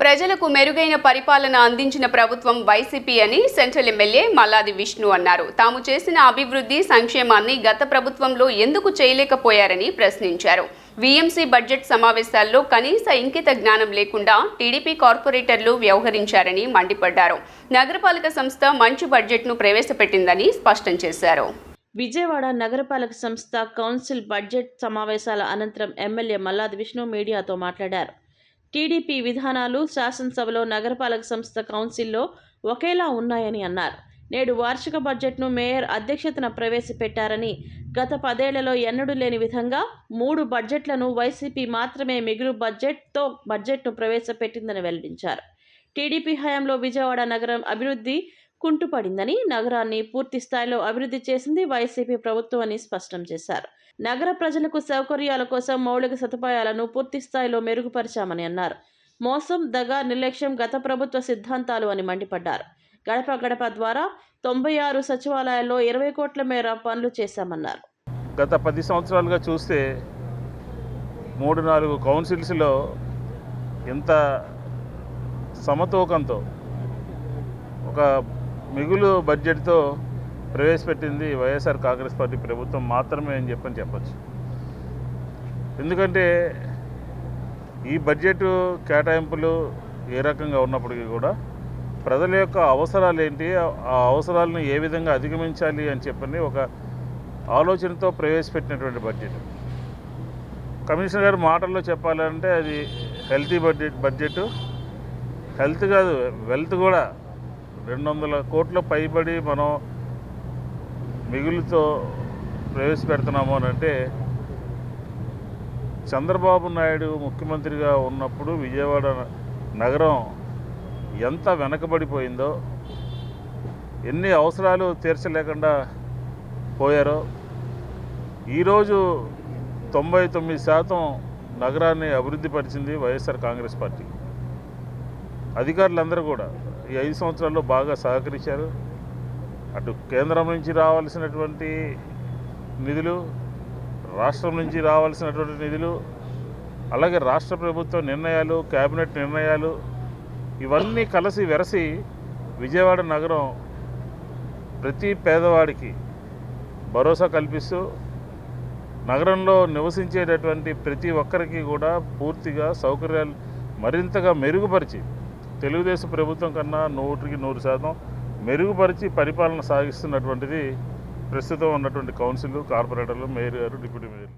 ప్రజలకు మెరుగైన పరిపాలన అందించిన ప్రభుత్వం వైసీపీ అని సెంట్రల్ ఎమ్మెల్యే మల్లాది విష్ణు అన్నారు. తాము చేసిన అభివృద్ధి సంక్షేమాన్ని గత ప్రభుత్వంలో ఎందుకు చేయలేకపోయారని ప్రశ్నించారు. వీఎంసీ బడ్జెట్ సమావేశాల్లో కనీస ఇంకిత జ్ఞానం లేకుండా టీడీపీ కార్పొరేటర్లు వ్యవహరించారని మండిపడ్డారు. నగరపాలక సంస్థ మంచి బడ్జెట్ను ప్రవేశపెట్టిందని స్పష్టం చేశారు. విజయవాడ నగరపాలక సంస్థ కౌన్సిల్ బడ్జెట్ సమావేశాల అనంతరం ఎమ్మెల్యే మల్లాది విష్ణు మీడియాతో మాట్లాడారు. టీడీపీ విధానాలు శాసనసభలో నగరపాలక సంస్థ కౌన్సిల్లో ఒకేలా ఉన్నాయని అన్నారు. నేడు వార్షిక బడ్జెట్ను మేయర్ అధ్యక్షతన ప్రవేశపెట్టారని గత పదేళ్ళలో ఎన్నడూ లేని విధంగా మూడు బడ్జెట్లను వైసీపీ మాత్రమే మిగులు బడ్జెట్తో బడ్జెట్ను ప్రవేశపెట్టిందని వెల్లడించారు. టీడీపీ హయాంలో విజయవాడ నగరం అభివృద్ధి కుంటుపడిందని నగరాన్ని పూర్తి స్థాయిలో అభివృద్ధి చేసింది వైసీపీ ప్రభుత్వం అని స్పష్టం చేశారు. నగర ప్రజలకు సౌకర్యాల కోసం మౌలిక సదుపాయాలను పూర్తి స్థాయిలో మెరుగుపరిచామని అన్నారు. మోసం దగ నిర్లక్ష్యం గత ప్రభుత్వ సిద్ధాంతాలు అని మండిపడ్డారు. గడప గడప ద్వారా తొంభై ఆరు సచివాలయాల్లో ఇరవై కోట్ల మేర పనులు చేశామన్నారు. గత పది సంవత్సరాలుగా చూస్తే మూడు నాలుగు కౌన్సిల్స్లో ఎంత సమతూకంతో ఒక మిగులు బడ్జెట్తో ప్రవేశపెట్టింది వైఎస్ఆర్ కాంగ్రెస్ పార్టీ ప్రభుత్వం మాత్రమే అని చెప్పని చెప్పచ్చు. ఎందుకంటే ఈ బడ్జెట్ కేటాయింపులు ఏ రకంగా ఉన్నప్పటికీ కూడా ప్రజల యొక్క అవసరాలు ఏంటి ఆ అవసరాలను ఏ విధంగా అధిగమించాలి అని చెప్పని ఒక ఆలోచనతో ప్రవేశపెట్టినటువంటి బడ్జెట్. కమిషనర్ గారు మాటల్లో చెప్పాలంటే అది హెల్తీ బడ్జెట్ బడ్జెట్ హెల్త్ కాదు వెల్త్ కూడా. రెండు వందల కోట్ల పైబడి మనం మిగులుతో ప్రవేశపెడుతున్నాము అని అంటే చంద్రబాబు నాయుడు ముఖ్యమంత్రిగా ఉన్నప్పుడు విజయవాడ నగరం ఎంత వెనకబడిపోయిందో ఎన్ని అవసరాలు తీర్చలేకుండా పోయారో ఈరోజు తొంభై తొమ్మిది శాతం నగరాన్ని అభివృద్ధి పరిచింది వైఎస్ఆర్ కాంగ్రెస్ పార్టీ. అధికారులందరూ కూడా. ఈ ఐదు సంవత్సరాల్లో బాగా సహకరించారు. అటు కేంద్రం నుంచి రావాల్సినటువంటి నిధులు రాష్ట్రం నుంచి రావాల్సినటువంటి నిధులు అలాగే రాష్ట్ర ప్రభుత్వ నిర్ణయాలు కేబినెట్ నిర్ణయాలు ఇవన్నీ కలిసి వెరసి విజయవాడ నగరం ప్రతి పేదవాడికి భరోసా కల్పిస్తూ నగరంలో నివసించేటటువంటి ప్రతి ఒక్కరికి కూడా పూర్తిగా సౌకర్యాలు మరింతగా మెరుగుపరిచి తెలుగుదేశం ప్రభుత్వం కన్నా నూటికి నూరు శాతం మెరుగుపరిచి పరిపాలన సాగిస్తున్నటువంటిది ప్రస్తుతం ఉన్నటువంటి కౌన్సిల్ కార్పొరేటర్లు మేయర్ గారు డిప్యూటీ మేయర్లు.